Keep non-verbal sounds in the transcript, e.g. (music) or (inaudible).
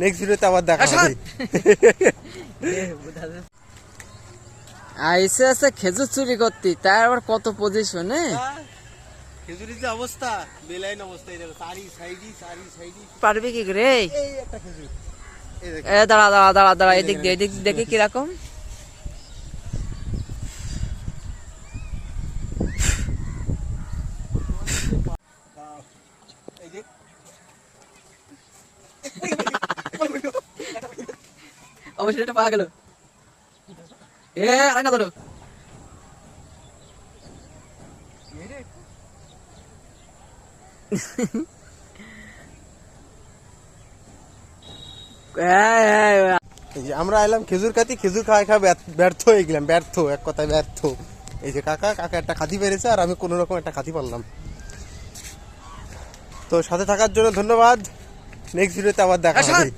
Next ভিডিওতে আবার দেখা হবে। আইসে আছে খেজুর চুরি করতে তার আবার কত পজিশনে খেজুরির যে অবস্থা বেলাইন অবস্থা এই সারি সাইডি সারি সাইডি। পারবি কি করে? এই একটা খেজুর। এ দাঁড়া দাঁড়া দাঁড়া দাঁড়া এদিক দিয়ে এদিক দেখে কীরকম। অবশ্যই এটা পাওয়া গেল। এ, আরেকটা ধরো। আমরা এলাম খেজুর খাতি খেজুর খাওয়া খাওয়া ব্যর্থ- ব্যর্থ হয়ে গেলাম, ব্যর্থ, এক কথায় ব্যর্থ। এই যে কাকা কাকা একটা খাতি পেরেছে আর আমি কোনো রকম একটা খাতি পারলাম। তো সাথে থাকার জন্য ধন্যবাদ। নেক্সট ভিডিওতে আবার দেখা হবে। (laughs)